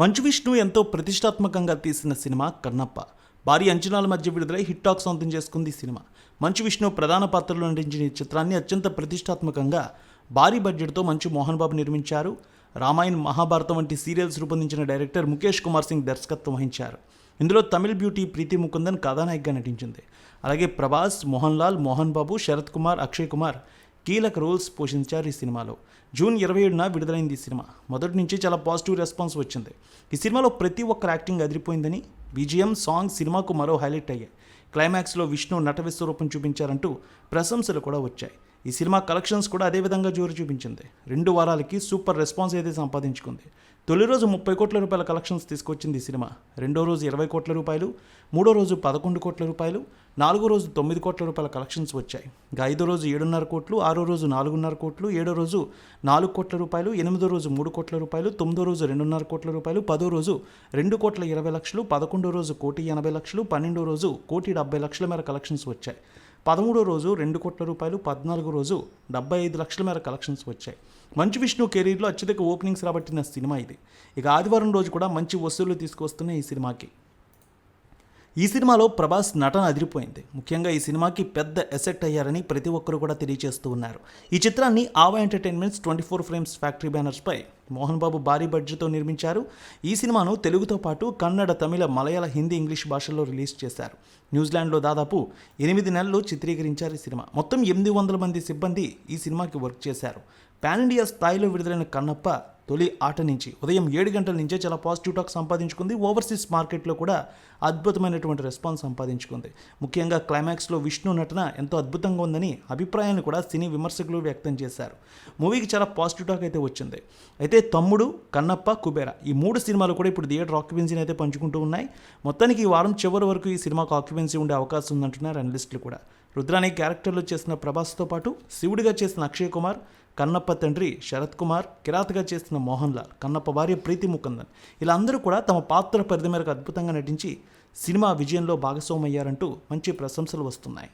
మంచు విష్ణు ఎంతో ప్రతిష్టాత్మకంగా తీసిన సినిమా కన్నప్ప. భారీ అంచనాల మధ్య విడుదలై హిట్ టాక్ సొంతం చేసుకుంది సినిమా. మంచు విష్ణు ప్రధాన పాత్రలో నటించిన ఈ చిత్రాన్ని అత్యంత ప్రతిష్టాత్మకంగా భారీ బడ్జెట్తో మంచు మోహన్ బాబు నిర్మించారు. రామాయణ్ మహాభారతం వంటి సీరియల్స్ రూపొందించిన డైరెక్టర్ ముఖేష్ కుమార్ సింగ్ దర్శకత్వం వహించారు. ఇందులో తమిళ్ బ్యూటీ ప్రీతి ముకుందన్ కథానాయికగా నటించింది. అలాగే ప్రభాస్ మోహన్ లాల్ మోహన్ బాబు శరత్ కుమార్ అక్షయ్ కుమార్ కీలక రోల్స్ పోషించారు ఈ సినిమాలో. జూన్ ఇరవై ఏడున విడుదలైంది ఈ సినిమా. మొదటి నుంచి చాలా పాజిటివ్ రెస్పాన్స్ వచ్చింది. ఈ సినిమాలో ప్రతి ఒక్కరు యాక్టింగ్ అదిరిపోయిందని బీజిఎం సాంగ్ సినిమాకు మరో హైలైట్ అయ్యాయి. క్లైమాక్స్లో విష్ణు నటవిశ్వరూపం చూపించారంటూ ప్రశంసలు కూడా వచ్చాయి. ఈ సినిమా కలెక్షన్స్ కూడా అదే విధంగా జోరు చూపించింది. రెండు వారాలకి సూపర్ రెస్పాన్స్ అయితే సంపాదించుకుంది. తొలి రోజు ముప్పై కోట్ల రూపాయల కలెక్షన్స్ తీసుకొచ్చింది ఈ సినిమా. రెండో రోజు ఇరవై కోట్ల రూపాయలు మూడో రోజు పదకొండు కోట్ల రూపాయలు నాలుగో రోజు తొమ్మిది కోట్ల రూపాయల కలెక్షన్స్ వచ్చాయి. ఇంకా ఐదో రోజు ఏడున్నర కోట్లు ఆరో రోజు నాలుగున్నర కోట్లు ఏడో రోజు నాలుగు కోట్ల రూపాయలు ఎనిమిదో రోజు మూడు కోట్ల రూపాయలు తొమ్మిదో రోజు రెండున్నర కోట్ల రూపాయలు పదో రోజు రెండు కోట్ల ఇరవై లక్షలు పదకొండో రోజు కోటి ఎనభై లక్షలు పన్నెండో రోజు కోటి డెబ్బై లక్షల మేర కలెక్షన్స్ వచ్చాయి. పదమూడో రోజు రెండు కోట్ల రూపాయలు పద్నాలుగో రోజు డెబ్బై ఐదు లక్షల మేర కలెక్షన్స్ వచ్చాయి. మంచు విష్ణు కెరీర్లో అత్యధిక ఓపెనింగ్స్ రాబట్టిన సినిమా ఇది. ఇక ఆదివారం రోజు కూడా మంచి వసూళ్ళు తీసుకొస్తున్న ఈ సినిమాకి. ఈ సినిమాలో ప్రభాస్ నటన అదిరిపోయింది. ముఖ్యంగా ఈ సినిమాకి పెద్ద ఎసెట్ అయ్యారని ప్రతి ఒక్కరు కూడా తెలియజేస్తూ ఉన్నారు. ఈ చిత్రాన్ని AVA entertainments twenty four frames factory బ్యానర్స్పై Mohan Babu భారీ బడ్జెట్తో నిర్మించారు. ఈ సినిమాను తెలుగుతో పాటు కన్నడ తమిళ మలయాళ హిందీ ఇంగ్లీష్ భాషల్లో రిలీజ్ చేశారు. న్యూజిలాండ్లో దాదాపు ఎనిమిది నెలలు చిత్రీకరించారు ఈ సినిమా. మొత్తం ఎనిమిది వందల మంది సిబ్బంది ఈ సినిమాకి వర్క్ చేశారు. పాన్ ఇండియా స్థాయిలో విడుదలైన కన్నప్ప తొలి ఆట నుంచి ఉదయం ఏడు గంటల నుంచే చాలా పాజిటివ్ టాక్ సంపాదించుకుంది. ఓవర్సీస్ మార్కెట్లో కూడా అద్భుతమైనటువంటి రెస్పాన్స్ సంపాదించుకుంది. ముఖ్యంగా క్లైమాక్స్లో విష్ణు నటన ఎంతో అద్భుతంగా ఉందని అభిప్రాయాన్ని కూడా సినీ విమర్శకులు వ్యక్తం చేశారు. మూవీకి చాలా పాజిటివ్ టాక్ అయితే వచ్చింది. అయితే తమ్ముడు కన్నప్ప కుబేర ఈ మూడు సినిమాలు కూడా ఇప్పుడు థియేటర్ ఆక్యుపెన్సీని అయితే పంచుకుంటూ ఉన్నాయి. మొత్తానికి ఈ వారం చివరి వరకు ఈ సినిమాకు ఆక్యుపెన్సీ ఉండే అవకాశం ఉందంటున్నారు అనలిస్టులు కూడా. రుద్రాని క్యారెక్టర్లో చేసిన ప్రభాస్తో పాటు శివుడిగా చేసిన అక్షయ్ కుమార్ కన్నప్ప తండ్రి శరత్ కుమార్ కిరాతగా చేసిన మోహన్ లాల్ కన్నప్ప భార్య ప్రీతి ముకుందన్. ఇలా అందరూ కూడా తమ పాత్ర పరిధి మేరకు అద్భుతంగా నటించి సినిమా విజయంలో భాగస్వామయ్యారంటూ మంచి ప్రశంసలు వస్తున్నాయి.